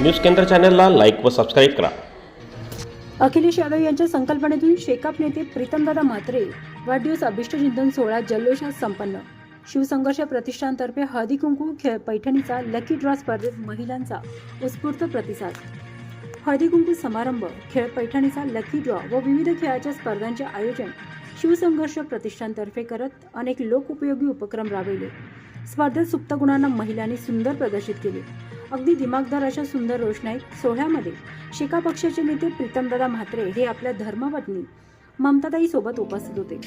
News केंद्र चॅनलला like व सबस्क्राईब करा. अखिलेश यादव यांच्या संकल्पनेतून शेकाप नेते प्रीतमदादा म्हात्रे वाढदिवस अभिष्टचिंतन सोहळा जल्लोषात संपन्न. शिवसंघर्ष प्रतिष्ठानतर्फे हळदी कुंकू खेळ पैठणीचा लकी ड्रॉ स्पर्धेत महिलांचा उत्स्फूर्त प्रतिसाद. हळदी कुंकू समारंभ खेळ पैठणीचा लकी ड्रॉ व विविध खेळाच्या स्पर्धांचे आयोजन शिवसंघर्ष प्रतिष्ठानतर्फे करत अनेक लोकउपयोगी उपक्रम राबविले. स्पर्धेत सुप्त गुणांना महिलांनी सुंदर प्रदर्शित केले. अगदी दिमागदार अशा सुंदर रोषणाईत सोहळ्यामध्ये. शेका पक्षाचे नेते प्रीतमदादा म्हात्रे हे आपल्या धर्मपत्नी ममताताई सोबत उपस्थित होते.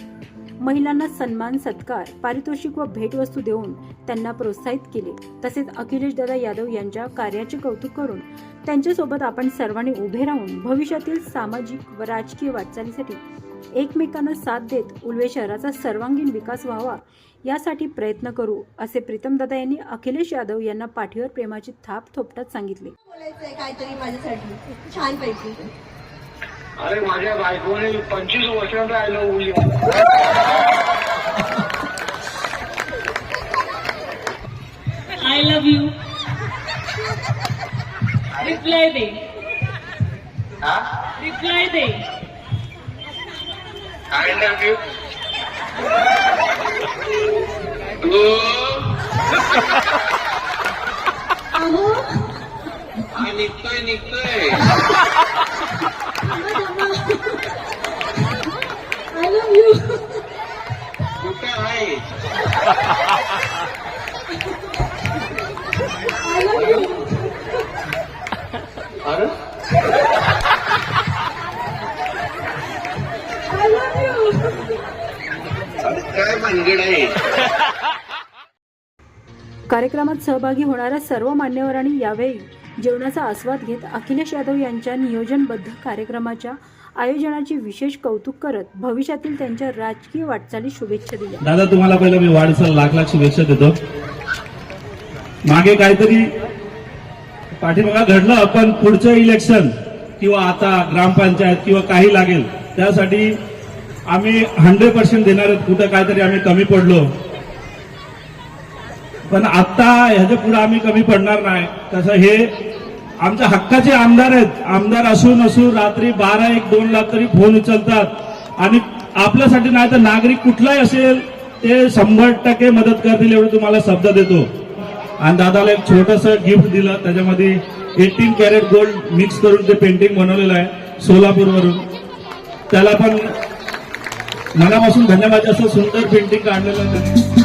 महिलांना सन्मान सत्कार पारितोषिक व भेटवस्तू देऊन त्यांना प्रोत्साहित केले. तसेच अखिलेश दादा यादव यांच्या कार्याचे कौतुक करून त्यांच्यासोबत आपण सर्वांनी उभे राहून भविष्यातील सामाजिक व राजकीय वाटचालीसाठी एकमेकांना साथ देत उल्वे शहराचा सर्वांगीण विकास व्हावा यासाठी प्रयत्न करू असे प्रीतमदादा यांनी अखिलेश यादव यांना पाठीवर प्रेमाची थाप थोपटत सांगितले बोलायचंय काहीतरी माझ्यासाठी अरे माझ्या बायकोने पंचवीस वर्षांचा आय लव्ह बोलली I love you. Reply दे. Reply दे. I love you. तू हा निघतोय निघतोय कुठे आहे आय अरे भानगड आहे. कार्यक्रमात सहभागी होणाऱ्या सर्व मान्यवरांनी यावेळी जेवणाचा आस्वाद घेत अखिलेश यादव यांच्या नियोजनबद्ध कार्यक्रमाच्या आयोजनाचे विशेष कौतुक करत भविष्यातील त्यांच्या राजकीय वाटचालीस शुभेच्छा दिल्या. दादा तुम्हाला पहिलं मी वाढदिवसाला लाख लाख शुभेच्छा देतो. मागे काहीतरी पाठीमागा घडलं पण पुढचं इलेक्शन किंवा आता ग्रामपंचायत किंवा काही लागेल त्यासाठी आम्ही हंड्रेड पर्सेंट देणार आहेत. कुठं काहीतरी आम्ही कमी पडलो. पण आता ह्याच्या पुढे आम्ही कमी पडणार नाही. तसं हे आमच्या हक्काचे आमदार आहेत. आमदार असून असून रात्री बारा एक दोन लाख तरी फोन उचलतात. आणि आपल्यासाठी नाही तर नागरिक कुठलाही असेल ते शंभर टक्के मदत करतील एवढं तुम्हाला शब्द देतो. आणि दादाला एक छोटस गिफ्ट दिलं. त्याच्यामध्ये एटीन कॅरेट गोल्ड मिक्स करून ते पेंटिंग बनवलेलं आहे सोलापूरवरून. त्याला पण मनापासून धन्यवाद. असं सुंदर पेंटिंग काढलेलं आहे.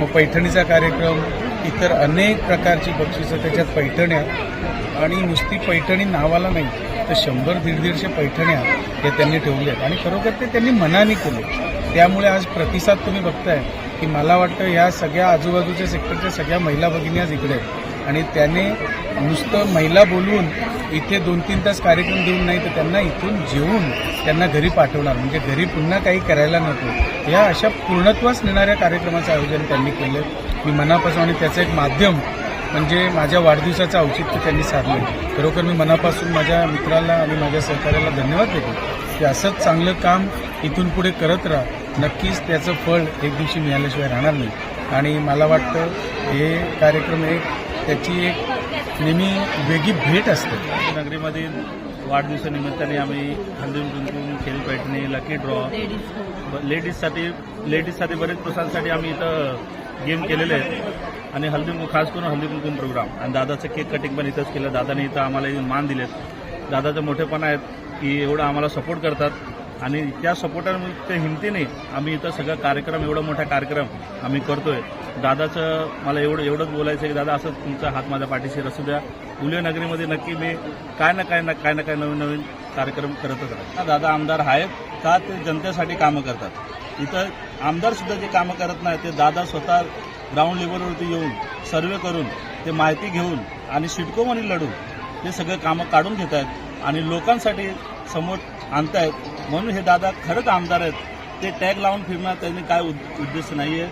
मग पैठणीचा कार्यक्रम इतर अनेक प्रकारची बक्षिसं त्याच्यात पैठण्या. आणि नुसती पैठणी नावाला नाही तर शंभर दीड दीडशे पैठण्या हे त्यांनी ठेवल्या आहेत. आणि खरोखर ते त्यांनी मनाने केले त्यामुळे आज प्रतिसाद तुम्ही बघताय की मला वाटतं ह्या सगळ्या आजूबाजूच्या सेक्टरच्या सगळ्या महिला भगिनी आज इकडे आहेत. आणि त्याने नुसतं महिला बोलवून इथे दोन तीन तास कार्यक्रम देऊन नाही तर त्यांना इथून जेवून त्यांना घरी पाठवणार. म्हणजे घरी पुन्हा काही करायला नको. या अशा पूर्णत्वास नेणाऱ्या कार्यक्रमाचं आयोजन त्यांनी केलं मी मनापासून आणि त्याचं एक माध्यम म्हणजे माझ्या वाढदिवसाचं औचित्य त्यांनी साधलं खरोखर मी मनापासून माझ्या मित्राला आणि माझ्या सहकार्याला धन्यवाद देतो की असंच चांगलं काम इथून पुढे करत राहा. नक्कीच त्याचं फळ एक दिवशी मिळाल्याशिवाय राहणार नाही. आणि मला वाटतं हे कार्यक्रम एक त्याची एक नेहमी वेगळी भेट असते. नगरीमध्ये वाढदिवसानिमित्ताने आम्ही हल्दून कुंकुम खेळ पैठणी लकी ड्रॉ लेडीजसाठी लेडीजसाठी बरेच प्रोत्साहनासाठी आम्ही इथं गेम केलेले आहेत. आणि हल्दी कुंकू खास करून हल्दी कुंकुम प्रोग्राम आणि दादाचं केक कटिंग पण इथंच केलं. दादाने इथं आम्हाला येऊन मान दिलेत. दादाचं मोठेपण आहेत की एवढं आम्हाला सपोर्ट करतात. आणि त्या सपोर्टाच्या हिमतीने आम्ही इथं सगळं कार्यक्रम एवढा मोठा कार्यक्रम आम्ही करतोय. दादाचं मला एवढं एवढंच बोलायचं आहे की दादा असंच तुमचा हात माझ्या पाठीशी असू द्या. उल्हे नगरीमध्ये नक्की मी काय ना काय ना काय ना काय नवीन नवीन कार्यक्रम करतच राहतो. दादा आमदार आहेत का? ते जनतेसाठी कामं करतात. इथं आमदारसुद्धा जे कामं करत नाही ते दादा स्वतः ग्राउंड लेवलवरती येऊन सर्वे करून ते माहिती घेऊन आणि सिडकोमध्ये लढून ते सगळे कामं काढून घेत आहेत आणि लोकांसाठी समोर आणतायत. म्हणून हे दादा खरंच आमदार आहेत. ते टॅग लावून फिरणार त्यांनी काय उद्देश उद्देश आहे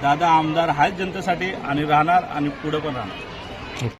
दादा आमदार आहेत जनतेसाठी आणि राहणार आणि पुढं पण राहणार.